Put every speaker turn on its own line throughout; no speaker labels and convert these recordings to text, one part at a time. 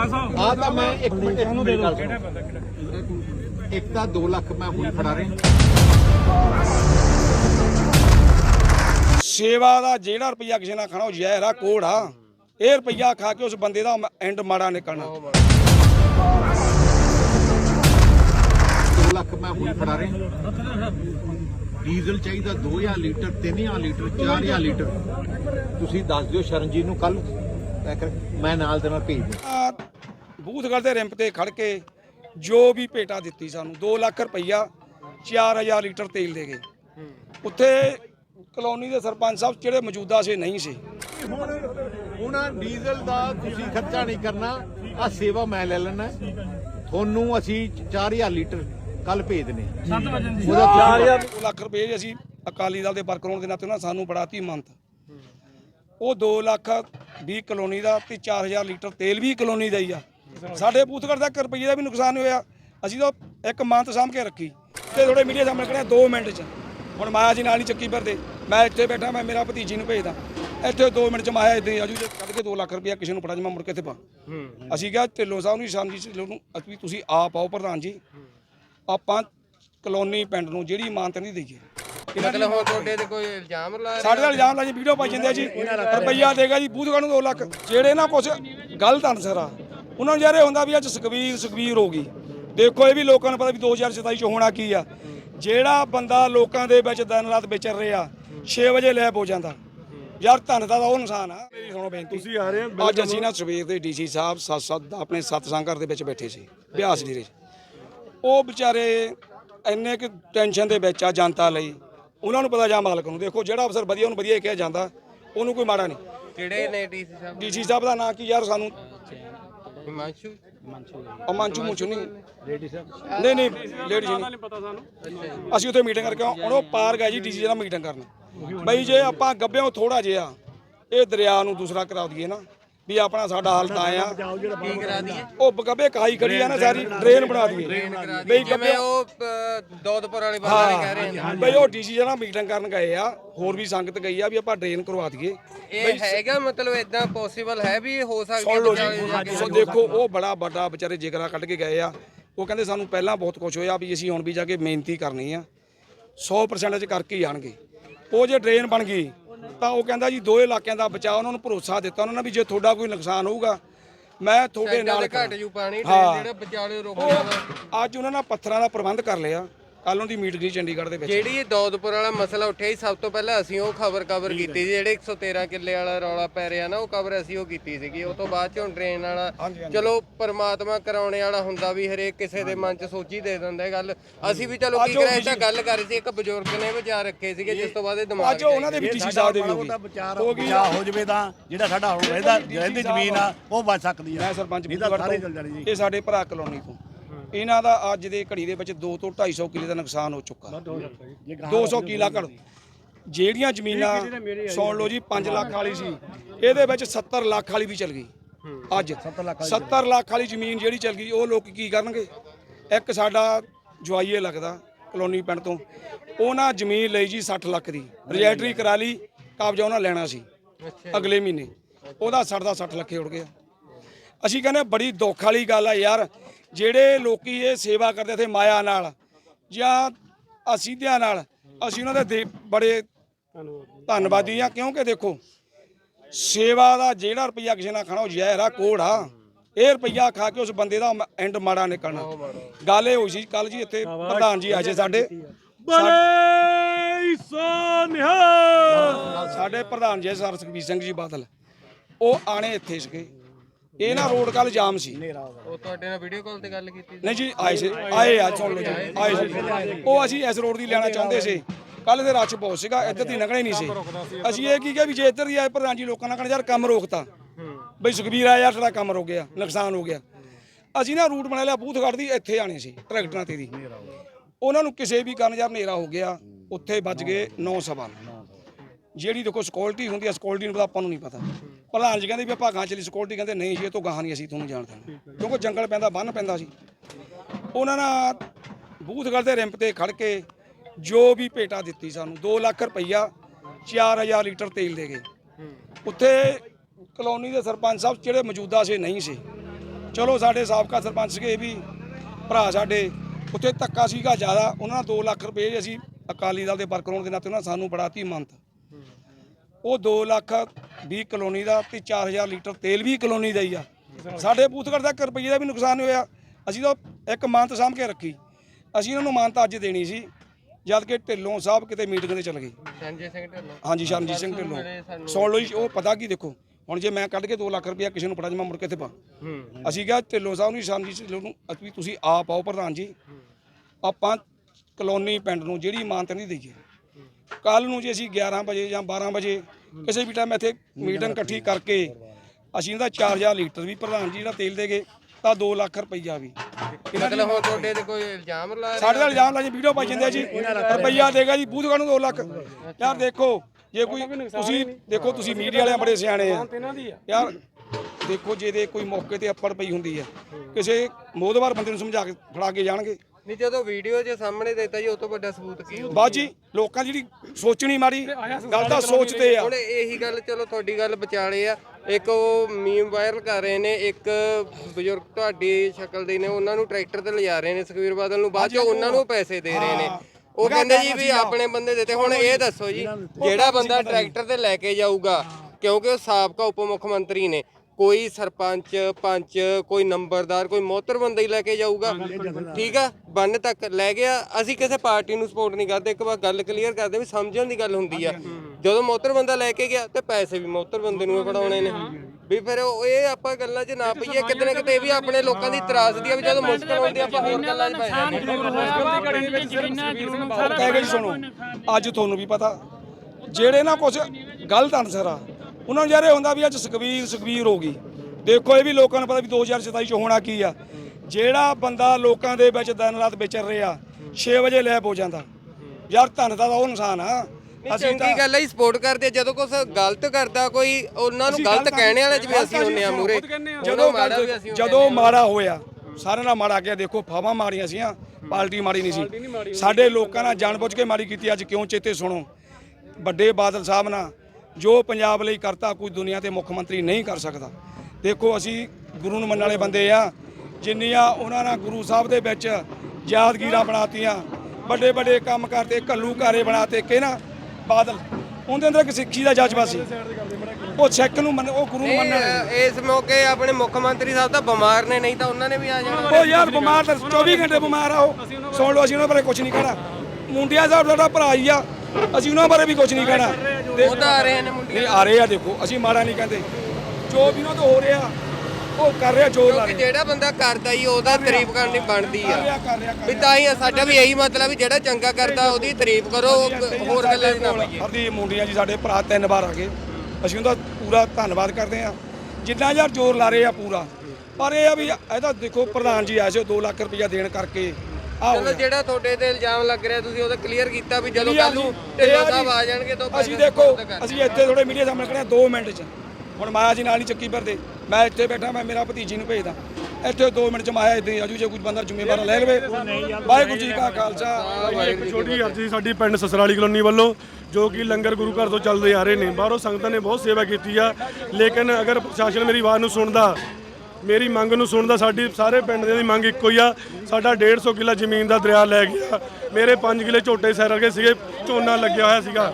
ਸਰਪੰਚ ਸਾਹਿਬ
ਆ ਤਾਂ ਮੈਂ ਇੱਕ ਮਿੰਟ ਇੱਕ ਮਿੰਟ ਗੱਲ ਸੁਣੋ। ਇੱਕ ਤਾਂ 2 ਲੱਖ ਮੈਂ ਹੁਣ ਫੜਾ ਰਿਹਾ।
ਸੇਵਾ ਦਾ ਜਿਹੜਾ ਰੁਪਈਆ ਕਿਸੇ ਨਾਲ ਖਾਣਾ ਉਹ ਜ਼ਹਿਰ ਆ ਕੋੜ ਆ। ਇਹ ਰੁਪਈਆ ਖਾ ਕੇ ਉਸ ਬੰਦੇ ਦਾ ਐਂਡ ਮਾੜਾ ਨਿਕਲਣਾ।
2 ਲੱਖ ਮੈਂ ਹੁਣ ਫੜਾ ਰਿਹਾ। ਡੀਜ਼ਲ ਚਾਹੀਦਾ 2000 ਲੀਟਰ 3000 ਲੀਟਰ 4000 ਲੀਟਰ। ਤੁਸੀਂ ਦੱਸ ਦਿਓ ਸ਼ਰਨਜੀਤ ਨੂੰ ਕੱਲ ਮੈਂ ਨਾਲ ਦੇ ਨਾਲ ਭੇਜ ਦਿਆਂ।
ਬੂਥਗੜ ਦੇ ਰਿੰਪ ਤੇ ਖੜ ਕੇ ਜੋ ਵੀ ਭੇਟਾ ਦਿੱਤੀ ਸਾਨੂੰ 2 ਲੱਖ ਰੁਪਈਆ 4000 ਲੀਟਰ ਤੇਲ ਦੇ ਗਏ ਉੱਥੇ ਕਲੋਨੀ ਦੇ ਸਰਪੰਚ ਸਾਹਿਬ ਜਿਹੜੇ ਮੌਜੂਦਾ ਸੀ ਨਹੀਂ ਸੀ।
ਹੁਣ ਹੁਣ ਆਹ ਡੀਜ਼ਲ ਦਾ ਤੁਸੀਂ ਖਰਚਾ ਨਹੀਂ ਕਰਨਾ ਆ ਸੇਵਾ ਮੈਂ ਲੈ ਲੈਣਾ ਤੁਹਾਨੂੰ ਅਸੀਂ 4000 ਲੀਟਰ ਕੱਲ ਭੇਜ ਦਨੇ
7 ਵਜੇ ਦੀ।
ਉਹਦਾ 4000
2 ਲੱਖ ਰੁਪਏ ਅਸੀਂ ਅਕਾਲੀ ਦਲ ਦੇ ਵਰਕਰਾਂ ਦੇ ਨਾਤੇ ਉਹਨਾਂ ਸਾਨੂੰ ਬੜਾਤੀ ਮੰਤ। ਉਹ 2 ਲੱਖ 20 ਕਲੋਨੀ ਦਾ ਤੇ 4000 ਲੀਟਰ ਤੇਲ ਵੀ ਕਲੋਨੀ ਦਾ ਹੀ ਆ। ਸਾਡੇ ਬੂਥਗੜ ਦਾ 1 ਰੁਪਏ ਦਾ ਵੀ ਨੁਕਸਾਨ ਨਹੀਂ ਹੋਇਆ। ਅਸੀਂ ਤਾਂ ਇੱਕ ਮੰਤ ਸਾਂਭ ਕੇ ਰੱਖੀ ਤੇ ਥੋੜੇ ਮੀਡੀਆ ਸਾਹਮਣੇ ਕਰਿਆ 2 ਮਿੰਟ ਚ। ਹੁਣ ਮਾਇਆ ਜੀ ਨਾਲ ਨਹੀਂ ਚੱਕੀ ਫਿਰਦੇ। ਮੈਂ ਇੱਥੇ ਬੈਠਾ ਮੈਂ ਮੇਰਾ ਭਤੀਜੀ ਨੂੰ ਭੇਜਦਾ। ਇੱਥੇ 2 ਮਿੰਟ ਚ ਮਾਇਆ ਇਦਾਂ ਆਜੂ ਜੇ ਕੱਢ ਕੇ 2 ਲੱਖ ਰੁਪਇਆ ਕਿਸੇ ਨੂੰ ਫੜਾ ਜੀ ਮੈਂ ਮੁੜ ਕੇ ਤੇ ਪਾ। ਅਸੀਂ ਕਿਹਾ ਢਿੱਲੋਂ ਸਾਹਿਬ ਨੂੰ ਸ਼ਾਮ ਜੀ ਢਿੱਲੋਂ ਨੂੰ ਅਸੀਂ ਤੁਸੀਂ ਆਪ ਆਓ ਪ੍ਰਧਾਨ ਜੀ। ਆਪਾਂ ਕਲੋਨੀ ਪਿੰਡ ਨੂੰ ਜਿਹੜੀ ਇਮਾਨਤ ਨਹੀਂ ਦਈਏ।
ਮਤਲਬ ਹੁਣ ਤੁਹਾਡੇ ਤੇ ਕੋਈ ਇਲਜ਼ਾਮ ਲਾ
ਸਾਡੇ ਨਾਲ ਇਲਜ਼ਾਮ ਲਾ ਜੀ ਵੀਡੀਓ ਪਾਈ ਜਾਂਦੇ ਆ ਜੀ। ਰੁਪਈਆ ਦੇਗਾ ਜੀ ਬੂਧਗੜ ਨੂੰ 2 ਲੱਖ। ਜਿਹੜੇ ਨਾ ਕੁਛ ਗਲਤ ਅਨਸਰ ਆ ਉਹਨਾਂ ਨੂੰ ਯਾਰ ਇਹ ਹੁੰਦਾ ਵੀ ਅੱਜ ਸੁਖਬੀਰ ਸੁਖਬੀਰ ਹੋ ਗਈ। ਦੇਖੋ ਇਹ ਵੀ ਲੋਕਾਂ ਨੂੰ ਪਤਾ ਵੀ 2027 ਚ ਹੋਣਾ ਕੀ ਆ। ਜਿਹੜਾ ਬੰਦਾ ਲੋਕਾਂ ਦੇ ਵਿੱਚ ਦਿਨ ਰਾਤ ਵਿਚਰ ਰਿਹਾ 6 ਵਜੇ ਲੈਬ ਹੋ ਜਾਂਦਾ। ਯਾਰ ਧੰਨ ਦਾ ਉਹ ਇਨਸਾਨ ਆ। ਮੇਰੀ ਸੁਣੋ ਬੇਨਤੀ। ਤੁਸੀਂ ਆ ਰਹੇ ਅੱਜ ਅਸੀਂ ਨਾ ਸਵੇਰ ਦੇ ਡੀਸੀ ਸਾਹਿਬ ਸੱਤ ਸੱਤ ਆਪਣੇ ਸਤਸੰਗ ਘਰ ਦੇ ਵਿੱਚ ਬੈਠੇ ਸੀ ਬਿਆਸ ਜੀ ਉਹ ਵਿਚਾਰੇ ਇੰਨੇ ਕਿ ਟੈਨਸ਼ਨ ਦੇ ਵਿੱਚ ਆ ਜਨਤਾ ਲਈ। ਉਹਨਾਂ ਨੂੰ ਪਤਾ ਜਾਂ ਮਾਲਕ ਨੂੰ। ਦੇਖੋ ਜਿਹੜਾ ਅਫਸਰ ਵਧੀਆ ਉਹਨੂੰ ਵਧੀਆ ਹੀ ਕਿਹਾ ਜਾਂਦਾ। ਉਹਨੂੰ ਕੋਈ ਮਾੜਾ ਨਹੀਂ।
ਕਿਹੜੇ ਨੇ ਡੀਸੀ ਸਾਹਿਬ?
ਡੀਸੀ ਸਾਹਿਬ ਦਾ ਨਾਂ ਕੀ ਯਾਰ ਸਾਨੂੰ?
ਹਿਮਾਂਸ਼ੂ
ਅਮਾਂਚੂ ਮੁੰਚੂ ਨਹੀਂ ਲੇਡੀ ਸਾਹਿਬ ਨਹੀਂ ਨਹੀਂ ਲੇਡੀ ਜੀ ਨਹੀਂ ਪਤਾ ਸਾਨੂੰ ਅਸੀਂ ਉੱਥੇ ਮੀਟਿੰਗ ਕਰਕੇ ਹੁਣ ਉਹ ਪਾਰ ਗਏ ਜੀ ਡੀਸੀ ਨਾਲ ਮੀਟਿੰਗ ਕਰਨ। ਬਈ ਜੇ ਆਪਾਂ ਗੱਬਿਓਂ ਥੋੜਾ ਜਿਹਾ ਇਹ ਦਰਿਆ ਨੂੰ ਦੂਸਰਾ ਕਰਾ ਦਈਏ ਨਾ ਵੀ ਆਪਣਾ ਸਾਡਾ ਹਾਲ ਤਾਂ ਆ।
ਕੀ ਕਰਾ ਦਈਏ?
ਉਹ ਗੱਬੇ ਕਾਈ ਖੜੀ ਆ ਨਾ ਸਾਰੀ ਡਰੇਨ ਬਣਾ ਦਈਏ। ਬਈ
ਜਿਵੇਂ ਉਹ ਦੌਦਪੁਰ ਵਾਲੇ ਬੰਦੇ ਕਹਿ ਰਹੇ ਨੇ।
ਬਈ ਉਹ ਡੀਸੀ ਜਿਹੜਾ ਮੀਟਿੰਗ ਕਰਨ ਗਏ ਆ ਹੋਰ ਵੀ ਸੰਗਤ ਗਈ ਆ ਵੀ ਆਪਾਂ ਡਰੇਨ ਕਰਵਾ ਦਈਏ।
ਇਹ ਹੈਗਾ ਮਤਲਬ ਇਦਾਂ ਪੋਸੀਬਲ ਹੈ ਵੀ ਹੋ ਸਕਦੀ
ਸੋ ਦੇਖੋ ਉਹ ਬੜਾ ਵੱਡਾ ਵਿਚਾਰੇ ਜਿਗਰਾ ਕੱਢ ਕੇ ਗਏ ਆ। ਉਹ ਕਹਿੰਦੇ ਸਾਨੂੰ ਪਹਿਲਾਂ ਬਹੁਤ ਕੁਝ ਹੋਇਆ ਵੀ ਅਸੀਂ ਹੁਣ ਵੀ ਜਾ ਕੇ ਮਿਹਨਤੀ ਕਰਨੀ ਆ। 100% ਚ ਕਰਕੇ ਹੀ ਆਣਗੇ। ਉਹ ਜੇ ਡਰੇਨ ਬਣ ਗਈ ਤਾਂ ਉਹ ਕਹਿੰਦਾ ਜੀ ਦੋ ਇਲਾਕਿਆਂ ਦਾ ਬਚਾਅ ਉਹਨਾਂ ਨੂੰ ਭਰੋਸਾ ਦਿੱਤਾ ਉਹਨਾਂ ਨੇ ਵੀ ਜੇ ਤੁਹਾਡਾ ਕੋਈ ਨੁਕਸਾਨ ਹੋਊਗਾ ਮੈਂ ਤੁਹਾਡੇ ਨਾਲ
ਘਟ ਜੂ ਪਾਣੀ
ਹਾਂ।
ਜਿਹੜਾ ਵਿਚਾਲੇ ਰੁਕ ਜਾਵੇ
ਅੱਜ ਉਹਨਾਂ ਨੇ ਪੱਥਰਾਂ ਦਾ ਪ੍ਰਬੰਧ ਕਰ ਲਿਆ ਕੱਲ ਉਹਦੀ ਮੀਟਿੰਗ ਸੀ ਚੰਡੀਗੜ੍ਹ ਦੇ ਵਿੱਚ।
ਜਿਹੜੀ ਇਹ ਦੌਦਪੁਰ ਵਾਲਾ ਮਸਲਾ ਉੱਠਿਆ ਸੀ ਸਭ ਤੋਂ ਪਹਿਲਾਂ ਅਸੀਂ ਉਹ ਖਬਰ ਕਵਰ ਕੀਤੀ ਸੀ ਜਿਹੜੇ 113 ਕਿੱਲੇ ਵਾਲਾ ਰੌਲਾ ਪੈ ਰਿਹਾ ਨਾ ਉਹ ਕਵਰ ਅਸੀਂ ਉਹ ਕੀਤੀ ਸੀਗੀ। ਉਹ ਤੋਂ ਬਾਅਦ ਚੋਂ ਟ੍ਰੇਨ ਵਾਲਾ ਚਲੋ ਪਰਮਾਤਮਾ ਕਰਾਉਣੇ ਵਾਲਾ ਹੁੰਦਾ ਵੀ ਹਰੇਕ ਕਿਸੇ ਦੇ ਮਨ 'ਚ ਸੋਚੀ ਦੇ ਦਿੰਦਾ ਇਹ ਗੱਲ। ਅਸੀਂ ਵੀ ਚਲੋ ਕੀ ਕਰਿਆ ਇਹ ਤਾਂ ਗੱਲ ਕਰ ਸੀ ਇੱਕ ਬਜ਼ੁਰਗ ਨੇ ਵਿਚਾਰ ਰੱਖੇ ਸੀਗੇ ਜਿਸ ਤੋਂ ਬਾਅਦ ਇਹ ਦਿਮਾਗ
ਅੱਜ ਉਹਨਾਂ ਦੇ ਵੀ ਡੀਸੀ ਸਾਹਿਬ ਦੇ ਵੀ ਹੋ ਗਈ ਹੋ ਗਈ
ਬਚਾਅ ਹੋ ਜਵੇ ਤਾਂ ਜਿਹੜਾ ਸਾਡਾ ਹੁਣ ਰਹਿੰਦਾ ਰਹਿੰਦੀ ਜ਼ਮੀਨ ਆ ਉਹ ਬਚ ਸਕਦੀ ਆ।
ਮੈਂ ਸਰਪੰਚ
ਨਹੀਂ ਤਾਂ ਸਾਰੇ ਚੱਲ ਜਾਣੀ ਜੀ।
ਇਹ ਸਾਡੇ ਭਰਾ ਕਲੋਨੀ ਤੋਂ। ਇਹਨਾਂ ਦਾ ਅੱਜ ਦੇ ਘੜੀ ਦੇ ਵਿੱਚ 2 ਤੋਂ 250 ਕਿੱਲੇ ਦਾ ਨੁਕਸਾਨ ਹੋ ਚੁੱਕਾ। 200 ਕਿੱਲਾ ਘੜ ਜਿਹੜੀਆਂ ਜ਼ਮੀਨਾਂ ਸੁਣ ਲਓ ਜੀ 5 ਲੱਖ ਵਾਲੀ ਸੀ। ਇਹਦੇ ਵਿੱਚ 70 ਲੱਖ ਵਾਲੀ ਵੀ ਚਲ ਗਈ। ਅੱਜ 70 ਲੱਖ ਵਾਲੀ ਜ਼ਮੀਨ। ਜਿਹੜੀ ਚਲ ਗਈ ਉਹ ਲੋਕ ਕੀ ਕਰਨਗੇ? ਇੱਕ ਸਾਡਾ ਜਵਾਈਏ ਲੱਗਦਾ ਕਲੋਨੀ ਪਿੰਡ ਤੋਂ। ਉਹਨਾਂ ਜ਼ਮੀਨ ਲਈ ਜੀ 60 ਲੱਖ ਦੀ। ਰਜਿਸਟਰੀ ਕਰਾ ਲਈ ਕਬਜ਼ਾ ਉਹਨਾਂ ਲੈਣਾ ਸੀ ਅਗਲੇ ਮਹੀਨੇ। ਉਹਦਾ 60 ਦਾ 60 ਲੱਖੇ ਉੜ ਗਿਆ। ਅਸੀਂ ਕਹਿੰਦੇ ਬੜੀ ਦੁੱਖ ਵਾਲੀ ਗੱਲ ਆ ਯਾਰ ਜਿਹੜੇ ਲੋਕੀ ਇਹ ਸੇਵਾ ਕਰਦੇ ਇੱਥੇ ਮਾਇਆ ਨਾਲ ਜਾਂ ਅਸੀਧਿਆਂ ਨਾਲ ਅਸੀਂ ਉਹਨਾਂ ਦੇ ਦੇ ਬੜੇ ਧੰਨਵਾਦੀ ਆ ਕਿਉਂਕਿ ਦੇਖੋ ਸੇਵਾ ਦਾ ਜਿਹੜਾ ਰੁਪਈਆ ਕਿਸੇ ਨਾਲ ਖਾਣਾ ਉਹ ਜ਼ਹਿਰ ਆ ਕੋੜ ਆ ਇਹ ਰੁਪਈਆ ਖਾ ਕੇ ਉਸ ਬੰਦੇ ਦਾ ਐਂਡ ਮਾੜਾ ਨਿਕਲਣਾ। ਗੱਲ ਇਹ ਹੋਈ ਸੀ ਕੱਲ ਜੀ ਇੱਥੇ ਪ੍ਰਧਾਨ ਜੀ ਆਏ ਸੀ ਸਾਡੇ।
ਬਲੇ ਸੋਨਿਹਾ
ਸਾਡੇ ਪ੍ਰਧਾਨ ਜੀ ਸਰ ਸੁਖਬੀਰ ਸਿੰਘ ਜੀ ਬਾਦਲ। ਉਹ ਆਣੇ ਇੱਥੇ ਸੀਗੇ। ਇਹ ਨਾ ਰੋਡ ਕੱਲ ਜਾਮ ਸੀ।
ਉਹ ਤੁਹਾਡੇ ਨਾਲ ਵੀਡੀਓ ਕਾਲ ਤੇ ਗੱਲ ਕੀਤੀ
ਨਹੀਂ ਜੀ ਆਏ ਸੀ। ਆਏ ਆ ਸੁਣ ਲਓ ਜੀ। ਆਏ ਸੀ। ਉਹ ਅਸੀਂ ਇਸ ਰੋਡ ਦੀ ਲੈਣਾ ਚਾਹੁੰਦੇ ਸੀ। ਕੱਲ ਦੇ ਰਸ਼ ਬਹੁਤ ਸੀਗਾ ਇੱਧਰ ਦੀ ਲੰਘਣਾ ਨਹੀਂ ਸੀ। ਅਸੀਂ ਇਹ ਕੀ ਕਿਹਾ ਵੀ ਜੇ ਇੱਧਰ ਦੀ ਆਏ ਪ੍ਰਧਾਨ ਜੀ ਲੋਕਾਂ ਨਾਲ ਕਹਿੰਦੇ ਯਾਰ ਕੰਮ ਰੋਕਤਾ। ਬਈ ਸੁਖਬੀਰ ਆਇਆ ਯਾਰ ਸਾਡਾ ਕੰਮ ਰੁਕ ਗਿਆ ਨੁਕਸਾਨ ਹੋ ਗਿਆ। ਅਸੀਂ ਨਾ ਰੂਟ ਬਣਾ ਲਿਆ ਬੂਥਗੜ੍ਹ ਦੀ ਇੱਥੇ ਆਣੇ ਸੀ ਟਰੈਕਟਰਾਂ ਤੇ ਦੀ। ਉਹਨਾਂ ਨੂੰ ਕਿਸੇ ਵੀ ਕਾਰਨ ਯਾਰ ਹਨੇਰਾ ਹੋ ਗਿਆ ਉੱਥੇ ਵੱਜ ਗਏ 9 ਸਵਾ। ਜਿਹੜੀ ਦੇਖੋ ਸਕਿਉਰਟੀ ਹੁੰਦੀ ਹੈ ਸਕਿਉਰਟੀ ਨੂੰ ਆਪਾਂ ਨੂੰ ਨਹੀਂ ਪਤਾ। ਪ੍ਰਧਾਨ ਜੀ ਕਹਿੰਦੇ ਵੀ ਭਾਗਾਂ ਗਾਂ ਚਲੀ ਸਕਿਉਰਟੀ ਕਹਿੰਦੇ ਨਹੀਂ ਜੀ, ਇਹ ਤੋਂ ਗਾਹਾਂ ਨਹੀਂ ਅਸੀਂ ਤੁਹਾਨੂੰ ਜਾਣਦੇ। ਕਿਉਂਕਿ ਜੰਗਲ ਪੈਂਦਾ, ਬੰਨ ਪੈਂਦਾ ਸੀ। ਉਹਨਾਂ ਨਾਲ ਬੂਥਗੜ੍ਹ ਦੇ ਰਿੰਪ ਤੇ ਖੜ ਕੇ ਜੋ ਵੀ ਭੇਟਾ ਦਿੱਤੀ ਸਾਨੂੰ 2 ਲੱਖ ਰੁਪਈਆ 4000 ਲੀਟਰ ਤੇਲ ਦੇ ਗਏ ਉੱਥੇ ਕਲੋਨੀ ਦੇ ਸਰਪੰਚ ਸਾਹਿਬ ਜਿਹੜੇ ਮੌਜੂਦਾ ਸੀ, ਨਹੀਂ ਸੀ। ਚਲੋ ਸਾਡੇ ਸਾਬਕਾ ਸਰਪੰਚ ਸੀਗੇ ਵੀ ਭਰਾ ਸਾਡੇ। ਉੱਥੇ ਧੱਕਾ ਸੀਗਾ ਜ਼ਿਆਦਾ, ਉਹਨਾਂ ਨਾਲ 2 ਲੱਖ ਰੁਪਏ ਅਸੀਂ ਅਕਾਲੀ ਦਲ ਦੇ ਵਰਕਰ ਹੋਣ ਦੇ ਨਾਤੇ ਉਹਨਾਂ ਸਾਨੂੰ ਬੜਾਤੀ ਮੰਨਤ ਉਹ 2 ਲੱਖ 20 ਕਲੋਨੀ ਦਾ ਤੇ 4000 ਲੀਟਰ ਤੇਲ ਵੀ ਕਲੋਨੀ ਦਾ ਹੀ ਆ। ਸਾਡੇ ਬੂਥਗੜ ਦਾ 1 ਰੁਪਏ ਦਾ ਵੀ ਨੁਕਸਾਨ ਨਹੀਂ ਹੋਇਆ। ਅਸੀਂ ਤਾਂ ਇੱਕ ਮਾਨਤ ਸਾਂਭ ਕੇ ਰੱਖੀ। ਅਸੀਂ ਇਹਨਾਂ ਨੂੰ ਮਾਨਤ ਅੱਜ ਦੇਣੀ ਸੀ ਜਦ ਕਿ ਢਿੱਲੋਂ ਸਾਹਿਬ ਕਿਤੇ ਮੀਟਿੰਗ ਤੇ ਚਲ ਗਏ।
ਸੰਜੇ ਸਿੰਘ ਢਿੱਲੋਂ।
ਹਾਂਜੀ ਸ਼ਰਨਜੀਤ ਸਿੰਘ ਢਿੱਲੋਂ। ਸੁਣ ਲਓ ਜੀ ਉਹ ਪਤਾ ਕੀ ਦੇਖੋ। ਹੁਣ ਜੇ ਮੈਂ ਕੱਢ ਕੇ 2 ਲੱਖ ਰੁਪਇਆ ਕਿਸੇ ਨੂੰ ਫੜਾ ਜਮਾ ਮੁੜ ਕੇ ਤੇ ਪਾ ਅਸੀਂ ਕਿਹਾ ਢਿੱਲੋਂ ਸਾਹਿਬ ਨੂੰ ਸ਼ਰਨਜੀਤ ਸਿੰਘ ਢਿੱਲੋਂ ਨੂੰ ਅਸੀਂ ਤੁਸੀਂ ਆਪ ਆਓ ਪ੍ਰਧਾਨ ਜੀ। ਆਪਾਂ ਕਲੋਨੀ ਪਿੰਡ ਨੂੰ ਜਿਹੜੀ ਇਮਾਨਤ ਨਹੀਂ ਦਈਏ। ਕੱਲ ਨੂੰ ਜੇ ਅਸੀਂ 11 ਵਜੇ ਜਾਂ 12 ਵਜੇ ਕਿਸੇ ਵੀ ਟਾਈਮ ਇੱਥੇ ਮੀਟਿੰਗ ਇਕੱਠੀ ਕਰਕੇ ਅਸੀਂ ਇਹਦਾ 4000 ਲੀਟਰ ਵੀ ਪ੍ਰਧਾਨ ਜੀ ਜਿਹੜਾ ਤੇਲ ਦੇਗੇ ਤਾਂ 2 ਲੱਖ ਰੁਪਈਆ ਵੀ।
ਮਤਲਬ ਹੁਣ ਤੁਹਾਡੇ ਤੇ ਕੋਈ ਇਲਜ਼ਾਮ ਲਾ
ਸਾਡੇ ਨਾਲ ਇਲਜ਼ਾਮ ਲਾ ਜੀ ਵੀਡੀਓ ਪਾਈ ਜਾਂਦੇ ਆ ਜੀ। ਰੁਪਈਆ। ਦੇਗਾ ਜੀ ਬੂਥ ਨੂੰ 2 ਲੱਖ। ਯਾਰ ਦੇਖੋ ਜੇ ਕੋਈ ਤੁਸੀਂ ਦੇਖੋ ਤੁਸੀਂ ਮੀਡੀਆ ਵਾਲਿਆਂ ਬੜੇ ਸਿਆਣੇ ਆ। ਯਾਰ ਦੇਖੋ ਜੇ ਦੇ ਕੋਈ ਮੌਕੇ ਤੇ ਅੱਪੜ ਪਈ ਹੁੰਦੀ ਹੈ ਕਿਸੇ ਮੋਦਵਾਰ ਬੰਦੇ ਨੂੰ ਸਮਝਾ ਕੇ ਫੜਾ ਕੇ ਜਾਣਗੇ।
ਨਹੀਂ ਜਦੋਂ ਵੀਡੀਓ 'ਚ ਸਾਹਮਣੇ ਦਿੱਤਾ ਜੀ ਉਹ ਤੋਂ ਵੱਡਾ ਸਬੂਤ ਕੀ ਹੋਊ?
ਬਾਜੀ ਲੋਕਾਂ ਦੀ ਜਿਹੜੀ ਸੋਚਣੀ ਮਾਰੀ ਗੱਲ ਤਾਂ ਸੋਚਦੇ ਆ।
ਹੁਣ ਇਹੀ ਗੱਲ ਚਲੋ ਤੁਹਾਡੀ ਗੱਲ ਵਿਚਾਲੇ ਆ। ਇੱਕ ਉਹ ਮੀਮ ਵਾਇਰਲ ਕਰ ਰਹੇ ਨੇ ਇੱਕ ਬਜ਼ੁਰਗ ਤੁਹਾਡੀ ਸ਼ਕਲ ਦੇ ਨੇ ਉਹਨਾਂ ਨੂੰ ਟਰੈਕਟਰ ਤੇ ਲਿਜਾ ਰਹੇ ਨੇ ਸੁਖਵੀਰ ਬਾਦਲ ਨੂੰ ਬਾਅਦ ਚ ਉਹਨਾਂ ਨੂੰ ਪੈਸੇ ਦੇ ਰਹੇ ਨੇ। ਉਹ ਕਹਿੰਦੇ ਜੀ ਵੀ ਆਪਣੇ ਬੰਦੇ ਦਿੱਤੇ ਹੁਣ ਇਹ ਦੱਸੋ ਜੀ ਜਿਹੜਾ ਬੰਦਾ ਟਰੈਕਟਰ ਤੇ ਲੈ ਕੇ ਜਾਊਗਾ ਕਿਉਂਕਿ ਉਹ ਸਾਬਕਾ ਉਪ ਮੁੱਖ ਮੰਤਰੀ ਨੇ। ਕੋਈ ਸਰਪੰਚ ਪੰਚ ਕੋਈ ਨੰਬਰਦਾਰ ਕੋਈ ਮੋਹਤਰ ਬੰਦਾ ਹੀ ਲੈ ਕੇ ਜਾਊਗਾ। ਠੀਕ ਆ? ਬੰਨ ਤੱਕ ਲੈ ਗਿਆ। ਅਸੀਂ ਕਿਸੇ ਪਾਰਟੀ ਨੂੰ ਸਪੋਰਟ ਨਹੀਂ ਕਰਦੇ। ਇੱਕ ਵਾਰ ਗੱਲ ਕਲੀਅਰ ਕਰਦੇ ਵੀ ਸਮਝਣ ਦੀ ਗੱਲ ਹੁੰਦੀ ਆ। ਜਦੋਂ ਮੋਹਤਰ ਬੰਦਾ ਲੈ ਕੇ ਗਿਆ ਤੇ ਪੈਸੇ ਵੀ ਮੋਹਤਰ ਬੰਦੇ ਨੂੰ ਹੀ ਫੜਾਉਣੇ ਨੇ। ਵੀ ਫਿਰ ਉਹ ਇਹ ਆਪਾਂ ਗੱਲਾਂ 'ਚ ਨਾ ਪਈਏ ਕਿਤੇ ਨਾ ਕਿਤੇ ਇਹ ਵੀ ਆਪਣੇ ਲੋਕਾਂ ਦੀ ਤਰਾਸਦੀ ਆ ਵੀ ਜਦੋਂ ਮੁਸ਼ਕਲ ਹੁੰਦੀ ਆ ਆਪਾਂ ਹੋਰ ਗੱਲਾਂ 'ਚ ਪੈ ਜਾਂਦੇ
ਕਹਿ ਸੁਣੋ ਅੱਜ ਤੁਹਾਨੂੰ ਵੀ ਪਤਾ ਜਿਹੜੇ ਨਾ ਕੁਝ ਗਲਤ ਅਨਸਰ ਆ ਉਹਨਾਂ ਨੂੰ ਯਾਰ ਇਹ ਹੁੰਦਾ ਵੀ ਅੱਜ ਸੁਖਵੀਰ ਸੁਖਵੀਰ ਹੋ ਗਈ। ਦੇਖੋ ਇਹ ਵੀ ਲੋਕਾਂ ਨੂੰ ਪਤਾ ਵੀ 2027 ਚ ਹੋਣਾ ਕੀ ਆ। ਜਿਹੜਾ ਬੰਦਾ ਲੋਕਾਂ ਦੇ ਵਿੱਚ ਦਿਨ ਰਾਤ ਵਿਚਰ ਰਿਹਾ 6 ਵਜੇ ਲੈਬ ਹੋ ਜਾਂਦਾ। ਯਾਰ ਧੰਨ ਦਾ ਉਹ ਇਨਸਾਨ ਆ। ਅਸੀਂ
ਚੰਗੀ ਗੱਲ ਹੈ ਸਪੋਰਟ ਕਰਦੇ। ਜਦੋਂ ਕੁਝ ਗਲਤ ਕਰਦਾ ਕੋਈ ਉਹਨਾਂ ਨੂੰ ਗਲਤ ਕਹਿਣੇ ਵਾਲੇ 'ਚ ਵੀ ਅਸੀਂ ਹੁੰਨੇ ਆ ਮੂਰੇ
ਜਦੋਂ ਜਦੋਂ ਮਾੜਾ ਹੋਇਆ ਸਾਰਿਆਂ ਨਾਲ ਮਾੜਾ ਗਿਆ ਦੇਖੋ ਫਾਵਾਂ ਮਾਰੀਆਂ ਸੀਆਂ ਪਾਰਟੀ ਮਾੜੀ ਨਹੀਂ ਸੀ। ਸਾਡੇ ਲੋਕਾਂ ਨਾਲ ਜਾਣਬੁੱਝ ਕੇ ਮਾੜੀ ਕੀਤੀ। ਅੱਜ ਕਿਉਂ ਚੇਤੇ ਸੁਣੋ? ਵੱਡੇ ਬਾਦਲ ਸਾਹਿਬ ਨਾਲ ਜੋ ਪੰਜਾਬ ਲਈ ਕਰਤਾ ਕੋਈ ਦੁਨੀਆ ਤੇ ਮੁੱਖ ਮੰਤਰੀ ਨਹੀਂ ਕਰ ਸਕਦਾ। ਦੇਖੋ ਅਸੀਂ ਗੁਰੂ ਨੂੰ ਮੰਨਣ ਵਾਲੇ ਬੰਦੇ ਆ ਜਿੰਨੀਆਂ ਉਹਨਾਂ ਨਾਲ ਗੁਰੂ ਸਾਹਿਬ ਦੇ ਵਿੱਚ ਯਾਦਗੀਰਾਂ ਬਣਾਤੀਆਂ ਵੱਡੇ ਵੱਡੇ ਕੰਮ ਕਰਤੇ ਘੱਲੂ ਘਾਰੇ ਬਣਾਤੇ ਕਿਹਨਾ? ਬਾਦਲ। ਉਹਦੇ ਅੰਦਰ ਇੱਕ ਸਿੱਖੀ ਦਾ ਜਜ਼ਬਾ ਸੀ। ਉਹ ਸਿੱਖ ਨੂੰ ਮੰਨ ਉਹ ਗੁਰੂ ਨੂੰ ਮੰਨਣ
ਇਸ ਮੌਕੇ ਆਪਣੇ ਮੁੱਖ ਮੰਤਰੀ ਸਾਹਿਬ ਤਾਂ ਬਿਮਾਰ ਨੇ ਨਹੀਂ ਤਾਂ ਉਹਨਾਂ ਨੇ ਵੀ ਆ ਜਾਣਾ।
ਉਹ ਯਾਰ ਬਿਮਾਰ ਤਾਂ 24 ਘੰਟੇ ਬਿਮਾਰ ਆ ਉਹ। ਸੁਣ ਲਓ ਅਸੀਂ ਉਹਨਾਂ ਬਾਰੇ ਕੁਝ ਨਹੀਂ ਕਹਿਣਾ। ਮੁੰਡਿਆ ਸਾਹਿਬ ਸਾਡਾ ਭਰਾ ਹੀ ਆ। ਅਸੀਂ ਉਹਨਾਂ ਬਾਰੇ ਵੀ ਕੁਝ ਨਹੀਂ ਕਹਿਣਾ।
ਉਹ ਤਾਂ ਆ ਰਹੇ ਨੇ ਮੁੰਡੇ।
ਨਹੀਂ ਆ ਰਹੇ ਆ ਦੇਖੋ ਅਸੀਂ ਮਾੜਾ ਨਹੀਂ ਕਹਿੰਦੇ। ਜੋ ਵੀ ਉਹਨਾਂ ਤੋਂ ਹੋ ਰਿਹਾ ਉਹ ਕਰ ਰਿਹਾ ਜੋ ਲਾ ਰਿਹਾ।
ਜਿਹੜਾ ਬੰਦਾ ਕਰਦਾ ਹੀ ਉਹਦਾ ਤਾਰੀਫ ਕਰਨੀ ਬਣਦੀ
ਕਰ
ਆ
ਰਿਹਾ ਕਰ ਰਿਹਾ ਕਰ
ਵੀ ਤਾਂ ਹੀ ਸਾਡਾ ਵੀ ਇਹੀ ਮਤਲਬ ਵੀ ਜਿਹੜਾ ਚੰਗਾ ਕਰਦਾ ਉਹਦੀ ਤਾਰੀਫ ਕਰੋ ਹੋਰ ਗੱਲਾਂ 'ਚ ਨਾ ਪਈਏ
ਹਰਦੀਪ ਮੁੰਡਿਆ ਜੀ ਸਾਡੇ ਭਰਾ ਤਿੰਨ ਵਾਰ ਆ ਗਏ। ਅਸੀਂ ਉਹਦਾ ਪੂਰਾ ਧੰਨਵਾਦ ਕਰਦੇ ਆ ਜਿੰਨਾ ਯਾਰ ਜ਼ੋਰ ਲਾ ਰਹੇ ਆ ਪੂਰਾ। ਪਰ ਇਹ ਆ ਵੀ ਇਹਦਾ ਦੇਖੋ ਪ੍ਰਧਾਨ ਜੀ ਆਏ ਸੀ 2 ਲੱਖ ਰੁਪਇਆ ਦੇਣ ਕਰਕੇ ਆ
ਚਲੋ ਜਿਹੜਾ ਤੁਹਾਡੇ ਤੇ ਇਲਜ਼ਾਮ ਲੱਗ ਰਿਹਾ ਤੁਸੀਂ ਉਹਦਾ ਕਲੀਅਰ ਕੀਤਾ ਵੀ ਜਦੋਂ ਕੱਲ ਨੂੰ ਢਿੱਲੋਂ
ਆ
ਸਾਹਿਬ
ਜੀ,
ਆ ਜਾਣਗੇ ਤਾਂ
ਅਸੀਂ ਦੇਖੋ ਅਸੀਂ ਇੱਥੇ ਥੋੜੇ ਮੀਡੀਆ ਸਾਹਮਣੇ ਖੜੇ 2 ਮਿੰਟ 'ਚ। ਹੁਣ ਮਾਇਆ ਜੀ ਨਾਲ ਨਹੀਂ ਚੱਕੀ ਫਿਰਦੇ। ਮੈਂ ਇੱਥੇ ਬੈਠਾ ਮੈਂ ਮੇਰਾ ਭਤੀਜੀ ਨੂੰ ਭੇਜਦਾ। ਇੱਥੇ 2 ਮਿੰਟ 'ਚ ਮਾਇਆ ਇਦਾਂ ਆਜੂ ਜੇ ਕੋਈ ਬੰਦਾ ਜ਼ਿੰਮੇਵਾਰ ਲੈ ਲਵੇ। ਵਾਹਿਗੁਰੂ ਜੀ ਕਾ ਖਾਲਸਾ।
ਇੱਕ ਛੋਟੀ ਅਰਜ਼ੀ ਸਾਡੀ ਪਿੰਡ ਸਸਰਾਲੀ ਕਲੋਨੀ ਵੱਲੋਂ ਜੋ ਕਿ ਲੰਗਰ ਗੁਰੂ ਘਰ ਤੋਂ ਚੱਲਦੇ ਆ ਰਹੇ ਨੇ। ਬਾਹਰੋਂ ਸੰਗਤਾਂ ਨੇ ਬਹੁਤ ਸੇਵਾ ਕੀਤੀ ਆ। ਲੇਕਿਨ ਅਗਰ ਪ੍ਰਸ਼ਾਸਨ ਮੇਰੀ ਆਵਾਜ਼ ਨੂੰ ਸੁਣਦਾ ਮੇਰੀ ਮੰਗ ਨੂੰ ਸੁਣਦਾ ਸਾਡੀ ਸਾਰੇ ਪਿੰਡ ਦੇ ਦੀ ਮੰਗ ਇੱਕੋ ਹੀ ਆ। ਸਾਡਾ 150 ਕਿੱਲਾ ਜ਼ਮੀਨ ਦਾ ਦਰਿਆ ਲੈ ਗਿਆ। ਮੇਰੇ 5 ਕਿੱਲੇ ਝੋਟੇ ਸੈਰ ਵਰਗੇ ਸੀਗੇ, ਝੋਨਾ ਲੱਗਿਆ ਹੋਇਆ ਸੀਗਾ।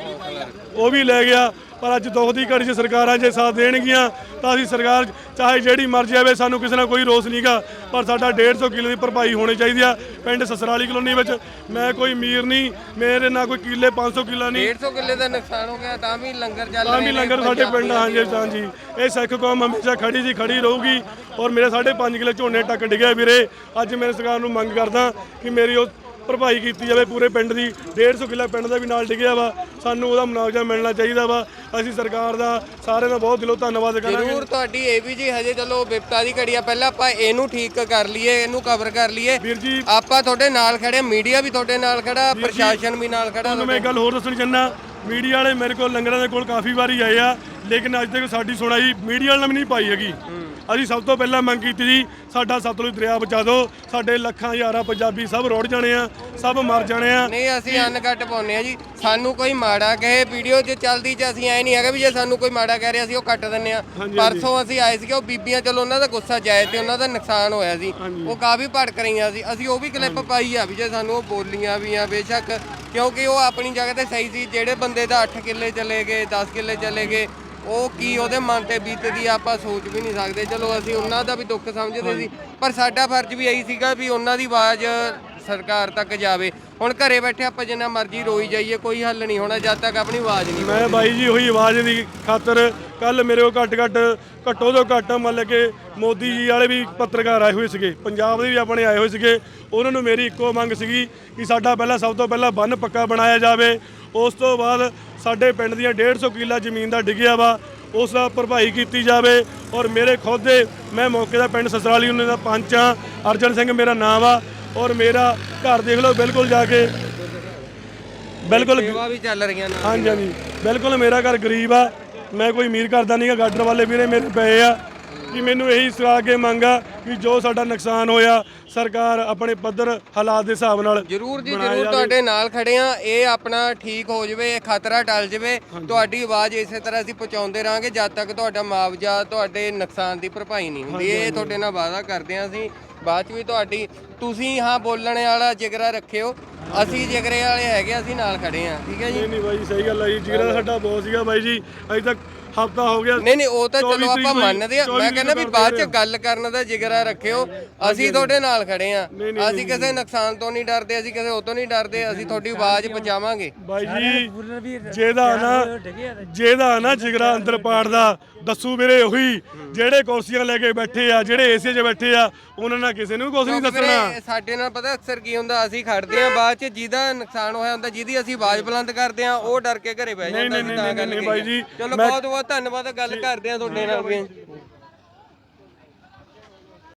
ਉਹ ਵੀ ਲੈ ਗਿਆ। ਪਰ ਅੱਜ ਦੁੱਖ ਦੀ ਘੜੀ 'ਚ ਸਰਕਾਰਾਂ ਜੇ ਸਾਥ ਦੇਣਗੀਆਂ ਤਾਂ ਅਸੀਂ ਸਰਕਾਰ ਚਾਹੇ ਜਿਹੜੀ ਮਰਜ਼ੀ ਆਵੇ ਸਾਨੂੰ ਕਿਸੇ ਨਾਲ ਕੋਈ ਰੋਸ ਨਹੀਂਗਾ ਪਰ ਸਾਡਾ 150 ਕਿੱਲੇ ਦੀ ਭਰਪਾਈ ਹੋਣੀ ਚਾਹੀਦੀ ਆ ਪਿੰਡ ਸਸਰਾਲੀ ਕਲੋਨੀ ਵਿੱਚ। ਮੈਂ ਕੋਈ ਅਮੀਰ ਨਹੀਂ ਮੇਰੇ ਨਾਲ ਕੋਈ ਕਿੱਲੇ 500 ਕਿੱਲਾ ਨਹੀਂ।
150 ਕਿੱਲੇ ਦਾ ਨੁਕਸਾਨ ਹੋ ਗਿਆ ਤਾਂ ਵੀ ਲੰਗਰ ਚੱਲ
ਤਾਂ
ਰਹੇ
ਵੀ
ਨੇ
ਲੰਗਰ ਸਾਡੇ ਪਿੰਡ ਹਾਂਜੀ ਹਾਂਜੀ। ਇਹ ਸਿੱਖ ਕੌਮ ਹਮੇਸ਼ਾ ਖੜੀ ਜੀ ਖੜੀ ਰਹੂਗੀ ਔਰ ਮੇਰੇ ਸਾਡੇ 5 ਕਿੱਲੇ ਝੋਨੇ ਟੱਕ ਡਿੱਗਿਆ ਵੀਰੇ। ਅੱਜ ਮੇਰੇ ਸਰਕਾਰ ਨੂੰ ਮੰਗ ਕਰਦਾ ਕਿ ਮੇਰੀ ਉਹ ਭਰਪਾਈ ਕੀਤੀ ਜਾਵੇ ਪੂਰੇ ਪਿੰਡ ਦੀ। 150 ਕਿੱਲਾ ਪਿੰਡ ਦਾ ਵੀ ਨਾਲ ਡਿੱਗਿਆ ਵਾ। ਸਾਨੂੰ ਉਹਦਾ ਮੁਆਵਜ਼ਾ ਮਿਲਣਾ ਚਾਹੀਦਾ ਵਾ। ਅਸੀਂ ਸਰਕਾਰ ਦਾ ਸਾਰਿਆਂ ਦਾ ਬਹੁਤ ਦਿਲੋਂ ਧੰਨਵਾਦ ਕਰਾਂਗੇ।
ਜ਼ਰੂਰ ਤੁਹਾਡੀ ਇਹ ਵੀ ਜੀ ਹਜੇ ਚਲੋ ਵਿਪਤਾ ਦੀ ਘੜੀ ਆ ਪਹਿਲਾਂ ਆਪਾਂ ਇਹਨੂੰ ਠੀਕ ਕਰ ਲਈਏ ਇਹਨੂੰ ਕਵਰ ਕਰ ਲਈਏ।
ਵੀਰ ਜੀ
ਆਪਾਂ ਤੁਹਾਡੇ ਨਾਲ ਖੜੇ ਮੀਡੀਆ ਵੀ ਤੁਹਾਡੇ ਨਾਲ ਖੜਾ ਪ੍ਰਸ਼ਾਸਨ ਵੀ ਨਾਲ ਖੜਾ
ਤੁਹਾਨੂੰ ਮੈਂ ਇੱਕ ਗੱਲ ਹੋਰ ਦੱਸਣੀ ਚਾਹੁੰਦਾ। ਮੀਡੀਆ ਵਾਲੇ ਮੇਰੇ ਕੋਲ ਲੰਗਰਾਂ ਦੇ ਕੋਲ ਕਾਫੀ ਵਾਰੀ ਆਏ ਆ ਲੇਕਿਨ ਅੱਜ ਤੱਕ ਸਾਡੀ ਸੁਣਾਈ ਮੀਡੀਆ ਵਾਲਿਆਂ ਨੇ ਵੀ ਨਹੀਂ ਪਾਈ ਹੈਗੀ। ਅਸੀਂ ਸਭ ਤੋਂ ਪਹਿਲਾਂ ਮੰਗ ਕੀਤੀ ਜੀ ਸਾਡਾ ਸਤਲੁਜ ਦਰਿਆ ਬਚਾ ਦਿਓ ਸਾਡੇ ਲੱਖਾਂ ਹਜ਼ਾਰਾਂ ਪੰਜਾਬੀ ਸਭ ਰੁੜ ਜਾਣੇ ਆ ਸਭ ਮਰ ਜਾਣੇ ਆ।
ਨਹੀਂ ਅਸੀਂ ਅੰਨ ਕੱਟ ਪਾਉਂਦੇ ਆ ਜੀ। ਸਾਨੂੰ ਕੋਈ ਮਾੜਾ ਕਹੇ ਵੀਡੀਓ 'ਚ ਚੱਲਦੀ 'ਚ ਅਸੀਂ ਐ ਨਹੀਂ ਹੈਗਾ ਵੀ ਜੇ ਸਾਨੂੰ ਕੋਈ ਮਾੜਾ ਕਹਿ ਰਿਹਾ ਅਸੀਂ ਉਹ ਕੱਟ ਦਿੰਨੇ ਆ। ਪਰਸੋਂ ਅਸੀਂ ਆਏ ਸੀਗੇ ਉਹ ਬੀਬੀਆਂ ਚਲੋ ਉਹਨਾਂ ਦਾ ਗੁੱਸਾ ਜਾਇਜ਼ ਤੇ ਉਹਨਾਂ ਦਾ ਨੁਕਸਾਨ ਹੋਇਆ ਸੀ। ਉਹ ਕਾਫੀ ਭੜਕ ਰਹੀਆਂ ਸੀ। ਅਸੀਂ ਉਹ ਵੀ ਕਲਿੱਪ ਪਾਈ ਆ ਵੀ ਜੇ ਸਾਨੂੰ ਉਹ ਬੋਲੀਆਂ ਵੀ ਆ ਬੇਸ਼ੱਕ। ਕਿਉਂਕਿ ਉਹ ਆਪਣੀ ਜਗ੍ਹਾ ਤੇ ਸਹੀ ਸੀ ਜਿਹੜੇ ਬੰਦੇ ਦਾ 8 ਕਿੱਲੇ ਚਲੇ ਗਏ 10 ਕਿੱਲੇ ਚਲੇ ਗਏ ਉਹ ਕੀ ਉਹਦੇ ਮਨ ਤੇ ਬੀਤਦੀ ਆ, ਆਪਾਂ ਸੋਚ ਵੀ ਨਹੀਂ ਸਕਦੇ। ਚਲੋ ਅਸੀਂ ਉਹਨਾਂ ਦਾ ਵੀ ਦੁੱਖ ਸਮਝਦੇ ਸੀ, ਪਰ ਸਾਡਾ ਫਰਜ਼ ਵੀ ਇਹੀ ਸੀਗਾ ਵੀ ਉਹਨਾਂ ਦੀ ਆਵਾਜ਼ ਸਰਕਾਰ ਤੱਕ ਜਾਵੇ। ਹੁਣ ਘਰੇ ਬੈਠੇ ਆਪਾਂ ਜਿੰਨਾ ਮਰਜ਼ੀ ਰੋਈ ਜਾਈਏ, ਕੋਈ ਹੱਲ ਨਹੀਂ ਹੋਣਾ, ਜਦ ਤੱਕ ਆਪਣੀ ਆਵਾਜ਼ ਨਹੀਂ
ਮੈਂ ਬਾਈ ਜੀ ਉਹੀ ਆਵਾਜ਼ ਦੀ ਖਾਤਰ ਕੱਲ ਮੇਰੇ ਉਹ ਘੱਟ ਘੱਟ, ਘੱਟੋ ਤੋਂ ਘੱਟ ਮਤਲਬ ਕਿ ਮੋਦੀ ਜੀ ਵਾਲੇ ਵੀ ਪੱਤਰਕਾਰ ਆਏ ਹੋਏ ਸੀਗੇ, ਪੰਜਾਬ ਦੇ ਵੀ ਆਪਣੇ ਆਏ ਹੋਏ ਸੀਗੇ, ਉਹਨਾਂ ਨੂੰ ਮੇਰੀ ਇੱਕੋ ਮੰਗ ਸੀਗੀ ਕਿ ਸਾਡਾ ਪਹਿਲਾਂ ਸਭ ਤੋਂ ਪਹਿਲਾਂ ਬੰਨ ਪੱਕਾ ਬਣਾਇਆ ਜਾਵੇ। ਉਸ ਤੋਂ ਬਾਅਦ ਸਾਡੇ ਪਿੰਡ ਦੀਆਂ 150 ਕਿੱਲਾ ਜ਼ਮੀਨ ਦਾ ਡਿੱਗਿਆ ਵਾ, ਉਸ ਦਾ ਭਰਪਾਈ ਕੀਤੀ ਜਾਵੇ। ਔਰ ਮੇਰੇ ਖੁਦ ਦੇ, ਮੈਂ ਮੌਕੇ ਦਾ ਪਿੰਡ ਸਸਰਾਲੀ, ਉਹਨਾਂ ਦਾ ਪੰਚ ਆ ਅਰਜਨ ਸਿੰਘ ਮੇਰਾ ਨਾਮ ਆ ਔਰ ਮੇਰਾ ਘਰ ਦੇਖ ਲਓ ਬਿਲਕੁਲ ਜਾ ਕੇ ਬਿਲਕੁਲ
ਸੇਵਾ ਵੀ ਚੱਲ ਰਹੀਆਂ ਨਾਲ।
ਹਾਂਜੀ ਹਾਂਜੀ। ਬਿਲਕੁਲ ਮੇਰਾ ਘਰ ਗਰੀਬ ਆ। ਮੈਂ ਕੋਈ ਅਮੀਰ ਕਰਦਾ ਨਹੀਂਗਾ ਗਾਡਰ ਵਾਲੇ ਵੀਰੇ ਮੇਰੇ ਪਏ ਆ। ਕਿ ਮੈਨੂੰ ਇਹੀ ਸਵਾ ਕੇ ਮੰਗਾ ਕਿ ਜੋ ਸਾਡਾ ਨੁਕਸਾਨ ਹੋਇਆ ਸਰਕਾਰ ਆਪਣੇ ਪੱਧਰ ਹਾਲਾਤ ਦੇ ਹਿਸਾਬ ਨਾਲ
ਜਰੂਰ ਜੀ
ਬਣਾਇਆ
ਜਰੂਰ
ਜਾਵੇ।
ਤੁਹਾਡੇ ਨਾਲ ਖੜੇ ਆ। ਇਹ ਆਪਣਾ ਠੀਕ ਹੋ ਜਾਵੇ ਇਹ ਖਤਰਾ ਟਲ ਜਾਵੇ। ਤੁਹਾਡੀ ਆਵਾਜ਼ ਇਸੇ ਤਰ੍ਹਾਂ ਅਸੀਂ ਪਹੁੰਚਾਉਂਦੇ ਰਾਂਗੇ ਜਦ ਤੱਕ ਤੁਹਾਡਾ ਮੁਆਵਜ਼ਾ ਤੁਹਾਡੇ ਨੁਕਸਾਨ ਦੀ ਭਰਪਾਈ ਨਹੀਂ ਹੁੰਦੀ। ਇਹ ਤੁਹਾਡੇ ਨਾਲ ਵਾਅਦਾ ਕਰਦੇ ਆ ਅਸੀਂ। ਬਾਅਦ ਚ ਵੀ ਤੁਹਾਡੀ ਤੁਸੀਂ ਹਾਂ ਬੋਲਣ ਵਾਲਾ ਜਿਗਰਾ ਰੱਖਿਓ। ਅਸੀਂ ਜਿਗਰੇ ਵਾਲੇ ਹੈਗੇ ਅਸੀਂ ਨਾਲ ਖੜੇ ਆ। ਠੀਕ ਹੈ ਜੀ?
ਨਹੀਂ ਨਹੀਂ ਬਾਈ ਸਹੀ ਗੱਲ ਆ ਜੀ। ਜੀਰਾ ਸਾਡਾ ਬਹੁਤ ਸੀਗਾ ਬਾਈ ਜੀ। ਅਜੇ ਤੱਕ ਹਫਤਾ ਹੋ ਗਿਆ
ਨਹੀਂ ਨਹੀਂ ਉਹ ਤਾਂ
24
ਚਲੋ ਆਪਾਂ ਮੰਨਦੇ ਆ।
24
ਮੈਂ ਕਹਿੰਦਾ ਵੀ ਬਾਅਦ ਚ ਗੱਲ ਕਰਨ ਦਾ ਜਿਗਰਾ ਰੱਖਿਓ। ਅਸੀਂ ਤੁਹਾਡੇ ਨਾਲ ਖੜੇ ਆ। ਅਸੀਂ ਕਿਸੇ ਨੁਕਸਾਨ ਤੋਂ ਨਹੀਂ ਡਰਦੇ ਅਸੀਂ ਕਿਸੇ ਉਹ ਤੋਂ ਨਹੀਂ ਡਰਦੇ ਅਸੀਂ ਤੁਹਾਡੀ ਆਵਾਜ਼ ਪਹੁੰਚਾਵਾਂਗੇ।
ਬਾਈ ਜੀ ਜਿਹਦਾ ਨਾ ਜਿਹਦਾ ਨਾ ਜਿਗਰਾ ਅੰਦਰ ਪਾੜਦਾ ਦੱਸੂ ਵੀਰੇ ਉਹੀ ਜਿਹੜੇ ਕੁਰਸੀਆਂ ਲੈ ਕੇ ਬੈਠੇ ਆ ਜਿਹੜੇ ਏਸੀ 'ਚ ਬੈਠੇ ਆ ਉਹਨਾਂ ਨਾਲ ਕਿਸੇ ਨੂੰ ਕੁਝ ਨਹੀਂ ਦੱਸਣਾ।
ਸਾਡੇ ਨਾਲ ਪਤਾ ਅਕਸਰ ਕੀ ਹੁੰਦਾ ਅਸੀਂ ਖੜਦੇ ਆ ਬਾਅਦ ਚ ਜਿਹਦਾ ਨੁਕਸਾਨ ਹੋਇਆ ਹੁੰਦਾ ਜਿਹਦੀ ਅਸੀਂ ਆਵਾਜ਼ ਬੁਲੰਦ ਕਰਦੇ ਆ ਉਹ ਡਰ ਕੇ ਘਰੇ ਬਹਿ ਜਾਂਦਾ
ਨਹੀਂ, ਨਹੀਂ,
ਗੱਲ
ਨਹੀਂ, ਬਾਈ। ਜੀ,
ਚਲੋ ਬਹੁਤ ਬਹੁਤ ਧੰਨਵਾਦ ਗੱਲ ਕਰਦੇ ਆ ਤੁਹਾਡੇ ਨਾਲ ਵੀ।